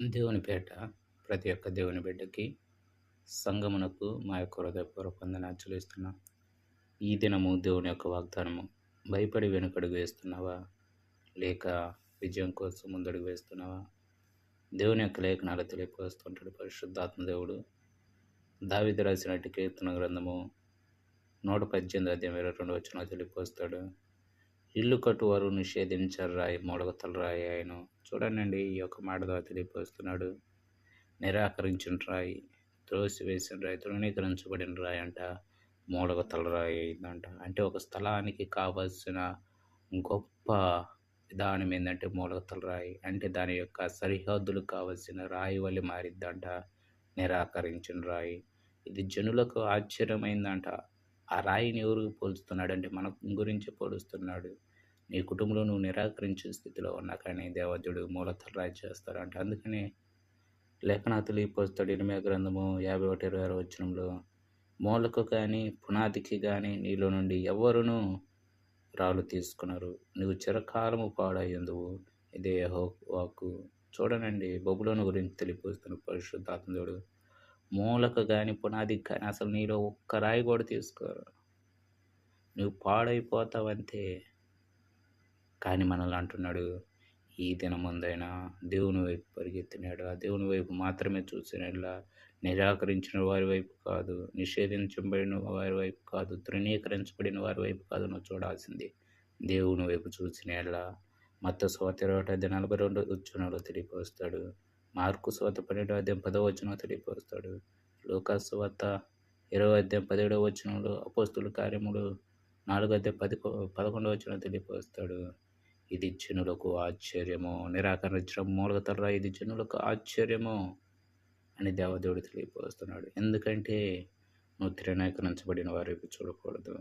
దేవుని పేట ప్రతి ఒక్క దేవుని బిడ్డకి సంగమునకు మా యొక్క హృదయపూర్వక వందనాలు చెల్లిస్తున్నాం. ఈ దినము దేవుని యొక్క వాగ్దానము. భయపడి వెనుకడుగు వేస్తున్నావా? లేక విజయం కోసం ముందడుగు వేస్తున్నావా? దేవుని యొక్క లేఖనాలు తెలియపరుస్తుంటాడు పరిశుద్ధాత్మ దేవుడు. దావిది రాసినట్టు కీర్తన గ్రంథము నూట పద్దెనిమిది అధ్యాయం ఇరవై రెండు వచ్చిన తెలియపరుస్తాడు. ఇల్లు కట్టువారు నిషేధించారు రాయి మూడగతల రాయి ఆయన చూడండి ఈ యొక్క మాట ద్వారా తెలియపరుస్తున్నాడు నిరాకరించిన రాయి త్రోసివేసిన రాయి తృణీకరించబడిన రాయి అంట. మూడగతల రాయి అయిందంట. అంటే ఒక స్థలానికి కావలసిన గొప్ప విధానం ఏంటంటే మూలగతల రాయి అంటే దాని యొక్క సరిహద్దులు కావలసిన రాయి వల్ల మారిద్దంట. నిరాకరించిన రాయి ఇది జనులకు ఆశ్చర్యమైందంట. ఆ రాయిని ఎవరు పోలుస్తున్నాడు అంటే మన గురించి పోలుస్తున్నాడు. నీ కుటుంబంలో నువ్వు నిరాకరించే స్థితిలో ఉన్నా కానీ దేవజుడు మూలతలు రాయి చేస్తాడు చేస్తారంట అందుకని లేఖనా తెలియపోస్తాడు ఇనిమే గ్రంథము యాభై ఒకటి ఇరవై ఆరు వచ్చినంలో మూలకు కానీ పునాదికి కానీ నీలో నుండి ఎవరును రాళ్ళు తీసుకున్నారు నువ్వు చిరకాలము పాడయ్యందువు ఇదే వాకు చూడనండి. బొబులోను గురించి తెలియపోస్తున్న పరిశుద్ధాత్మడు మూలకు కానీ పునాదికి కానీ అసలు నీలో ఒక్క రాయి కూడా తీసుకోరు. నువ్వు పాడైపోతావంతే. కానీ మనల్ని అంటున్నాడు ఈ దినముందైనా దేవుని వైపు పరిగెత్తినాడు ఆ దేవుని వైపు మాత్రమే చూసినట్లా నిరాకరించిన వారి వైపు కాదు నిషేధించబడిన వారి వైపు కాదు తృణీకరించబడిన వారి వైపు కాదు నువ్వు చూడాల్సింది. దేవుని వైపు చూసినట్లా మత్త స్వాత ఇరవై నలభై రెండు వచ్చినాలో తెలియపరుస్తాడు మార్కు స్వాత పన్నెండో అధ్యాయం పదో వచ్చిన తెలియపరుస్తాడు. లోకా స్వాత ఇరవై అధ్యాయం పదిహేడవ వచ్చినలో అపోస్తుల కార్యములు నాలుగో అధ్యాయం పది పదకొండవ వచ్చిన తెలియపరుస్తాడు. ఇది జనులకు ఆశ్చర్యము నిరాకరించడం మూలగతర్రా ఇది జనులకు ఆశ్చర్యము అని దేవదేవుడు తెలియపరుస్తున్నాడు. ఎందుకంటే నువ్వు తిరణీకరించబడిన వారి వైపు చూడకూడదు.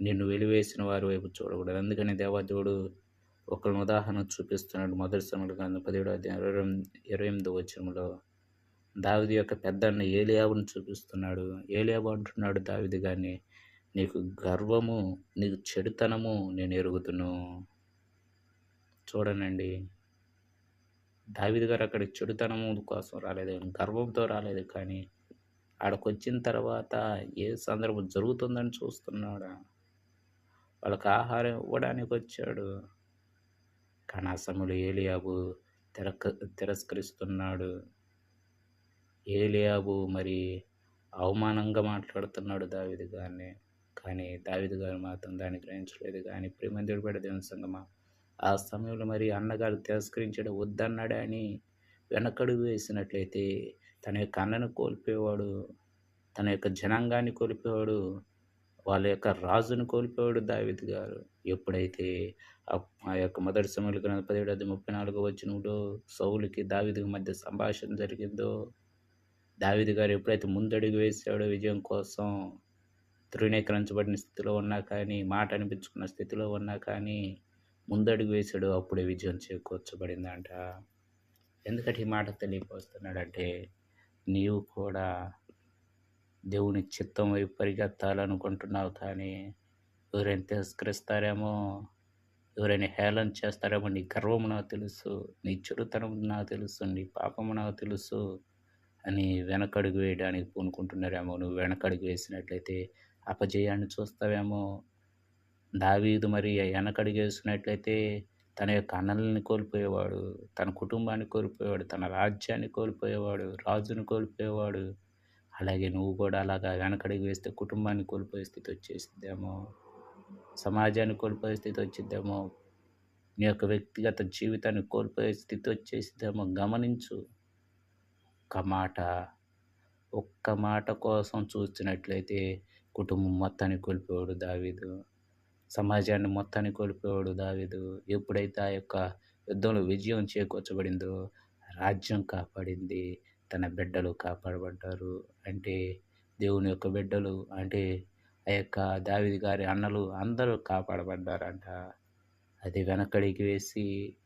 నిన్ను వెలివేసిన వారి వైపు చూడకూడదు. అందుకని దేవదేవుడు ఒకరిని ఉదాహరణ చూపిస్తున్నాడు. మొదటి సమయంలో కానీ పదిహేడు అధ్యాయం ఇరవై ఇరవై ఎనిమిది వచ్చరంలో దావిది యొక్క పెద్దన్న ఏలియాబుని చూపిస్తున్నాడు. ఏలియాబు అంటున్నాడు దావిది కానీ నీకు గర్వము నీకు చెడుతనము నేను ఎరుగుతును చూడనండి దావిది గారు అక్కడ చెడుతనము కోసం రాలేదు గర్వంతో రాలేదు కానీ ఆడకు వచ్చిన తర్వాత ఏ సందర్భం జరుగుతుందని చూస్తున్నాడు? వాళ్ళకి ఆహారం ఇవ్వడానికి వచ్చాడు కణాసములు ఏలియాబు తిరక తిరస్కరిస్తున్నాడు. ఏలియాబు మరి అవమానంగా మాట్లాడుతున్నాడు దావిది గారిని. కానీ దావిది గారు మాత్రం దాన్ని గ్రహించలేదు. కానీ ప్రేమంతుడు పెడ దేవుని సంగమా? ఆ సమయంలో మరి అన్నగారు తిరస్కరించడం వద్దన్నాడని అని వెనకడుగు వేసినట్లయితే తన యొక్క అన్నను కోల్పోయేవాడు తన యొక్క జనాంగాన్ని కోల్పోయేవాడు వాళ్ళ యొక్క రాజును కోల్పోయాడు దావిద్ గారు. ఎప్పుడైతే ఆ యొక్క మొదటి సమయంలో గ్రంథ పదిహేడు ముప్పై నాలుగు వచ్చినప్పుడు సౌలుకి దావిదికి మధ్య సంభాషణ జరిగిందో దావిది గారు ఎప్పుడైతే ముందడుగు వేసాడో విజయం కోసం తృణీకరించబడిన స్థితిలో ఉన్నా కానీ మాట అనిపించుకున్న స్థితిలో ఉన్నా కానీ ముందడుగు వేసాడు అప్పుడే విజయం చేకూర్చబడిందంట. ఎందుకంటే ఈ మాట తెలియపోస్తున్నాడంటే నీవు కూడా దేవుని చిత్తం వైపు పరిగెత్తాలనుకుంటున్నావు కానీ ఎవరైనా తిరస్కరిస్తారేమో? ఎవరైనా హేళన చేస్తారేమో? నీ గర్వము నాకు తెలుసు. నీ చెడుతనం నాకు తెలుసు. నీ పాపము నాకు తెలుసు అని వెనకడుగు వేయడానికి పూనుకుంటున్నారేమో? నువ్వు వెనకడుగు వేసినట్లయితే అపజయాన్ని చూస్తావేమో? దావీదు మరి వెనకడుగు వేసినట్లయితే తన యొక్క అన్నల్ని కోల్పోయేవాడు తన కుటుంబాన్ని కోల్పోయేవాడు తన రాజ్యాన్ని కోల్పోయేవాడు రాజును కోల్పోయేవాడు. అలాగే నువ్వు కూడా అలాగా వెనకడికి వేస్తే కుటుంబాన్ని కోల్పోయే స్థితి వచ్చేసిద్దేమో సమాజాన్ని కోల్పోయే స్థితి వచ్చిద్దేమో నీ యొక్క వ్యక్తిగత జీవితాన్ని కోల్పోయే స్థితి వచ్చేసిద్దేమో. గమనించు ఒక్క మాట ఒక్క మాట కోసం చూసినట్లయితే కుటుంబం మొత్తాన్ని కోల్పోయాడు దావీదు. సమాజాన్ని మొత్తాన్ని కోల్పోయాడు దావీదు. ఎప్పుడైతే ఆ యొక్క యుద్ధంలో విజయం చేకూర్చబడిందో రాజ్యం కాపాడింది. తన బిడ్డలు కాపాడబడ్డారు. అంటే దేవుని యొక్క బిడ్డలు అంటే ఆ యొక్క దావిది గారి అన్నలు అందరూ కాపాడబడ్డారంట. అది వెనకడికి వేసి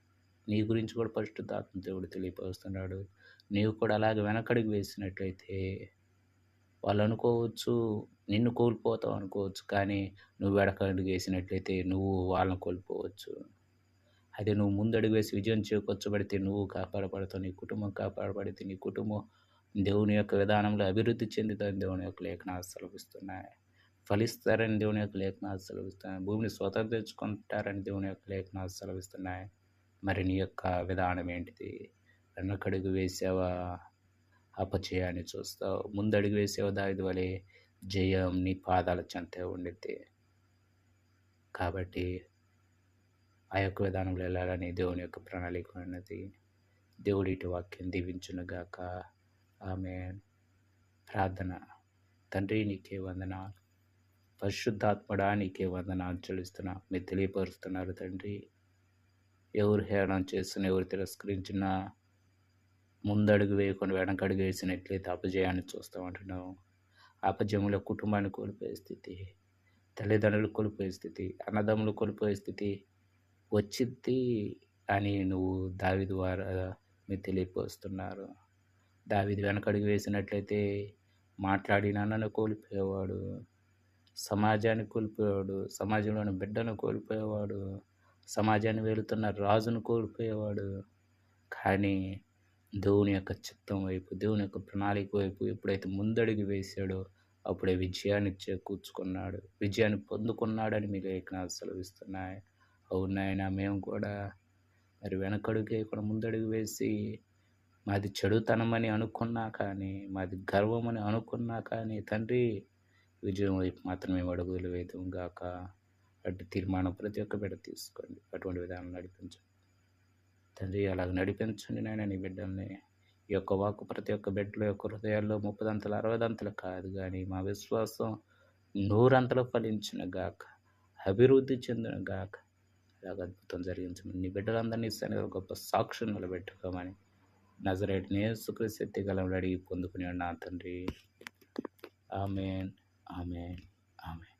నీ గురించి కూడా పరిశుద్ధాత్మ దేవుడు తెలియపరుస్తున్నాడు. నీవు కూడా అలాగే వెనకడికి వేసినట్లయితే వాళ్ళు అనుకోవచ్చు నిన్ను కోల్పోతావు అనుకోవచ్చు కానీ నువ్వు వెనకడికి వేసినట్లయితే నువ్వు వాళ్ళని కోల్పోవచ్చు. అయితే నువ్వు ముందడుగు వేసి విజయం చేకూర్చబడితే నువ్వు కాపాడబడతావు నీ కుటుంబం కాపాడబడితే నీ కుటుంబం దేవుని యొక్క విధానంలో అభివృద్ధి చెందుతుంది దేవుని యొక్క లేఖనాలు సెలవిస్తున్నాయి. ఫలిస్తారని దేవుని యొక్క లేఖనాలు సెలవిస్తున్నాయి. భూమిని స్వతంత్రించుకుంటారని దేవుని యొక్క లేఖనాలు సెలవిస్తున్నాయి. మరి నీ యొక్క విధానం ఏంటిది? వెనకడుగు వేసావా? అపచయాన్ని చూస్తావు. ముందడుగు వేసావు దావిది వలె? జయం నీ పాదాల చెంత ఉండిద్ది. కాబట్టి ఆ యొక్క విధానంలో వెళ్ళాలని దేవుని యొక్క ప్రణాళిక ఉన్నది. దేవుడి ఇటు వాక్యం దీవించునుగాక ఆమె ప్రార్థన. తండ్రి నీకే వందన పరిశుద్ధాత్మడా నీకే వందనాలు చెల్లిస్తున్నా. మీరు తెలియపరుస్తున్నారు తండ్రి. ఎవరు హేళన చేస్తున్న ఎవరు తిరస్కరించిన ముందడుగు వేయకుండా వెనకడుగు వేసినట్లయితే అపజయాన్ని చూస్తామంటున్నావు అపజయంలో కుటుంబాన్ని కోల్పోయే స్థితి తల్లిదండ్రులు కోల్పోయే స్థితి అన్నదమ్ములు కోల్పోయే స్థితి వచ్చింది అని నువ్వు దావి ద్వారా మీరు తెలియపరుస్తున్నారు. దావిది వెనకడుగు వేసినట్లయితే మాట్లాడిన నన్ను కోల్పోయేవాడు సమాజాన్ని కోల్పోయేవాడు సమాజంలోని బిడ్డను కోల్పోయేవాడు సమాజాన్ని వెళుతున్న రాజును కోల్పోయేవాడు. కానీ దేవుని యొక్క చిత్తం వైపు దేవుని యొక్క ప్రణాళిక వైపు ఎప్పుడైతే ముందడుగు వేశాడో అప్పుడే విజయాన్ని చేకూర్చుకున్నాడు. విజయాన్ని పొందుకున్నాడని మీకు లేఖనాలు సెలవిస్తున్నాయి. అవును అవునాయన మేము కూడా మరి వెనకడుగు వేయకుండా ముందడుగు వేసి మాది చెడుతనమని అనుకున్నా కానీ మాది గర్వమని అనుకున్నా కానీ తండ్రి విజయం వైపు మాత్రమే అడుగులు వేదం గాక అటు తీర్మానం ప్రతి ఒక్క బిడ్డ తీసుకోండి. అటువంటి విధానం నడిపించండి. తండ్రి అలాగ నడిపించండి నాయన నీ బిడ్డల్ని. ఈ యొక్క వాకు ప్రతి ఒక్క బిడ్డలో యొక్క హృదయాల్లో ముప్పదంతలు అరవదంతలు కాదు కానీ మా విశ్వాసం నూరంతలు ఫలించిన గాక అభివృద్ధి చెందిన గాక అలాగ అద్భుతం జరిగించమని నీ బిడ్డలందరినీ సన్నిధిలో గొప్ప సాక్షి నిలబెట్టుకోమని నజరేట్ నేసుక్రీస్తు ఎత్తిగలం అడిగి పొందుకునే నా తండ్రి. ఆమెన్. ఆమెన్. ఆమెన్.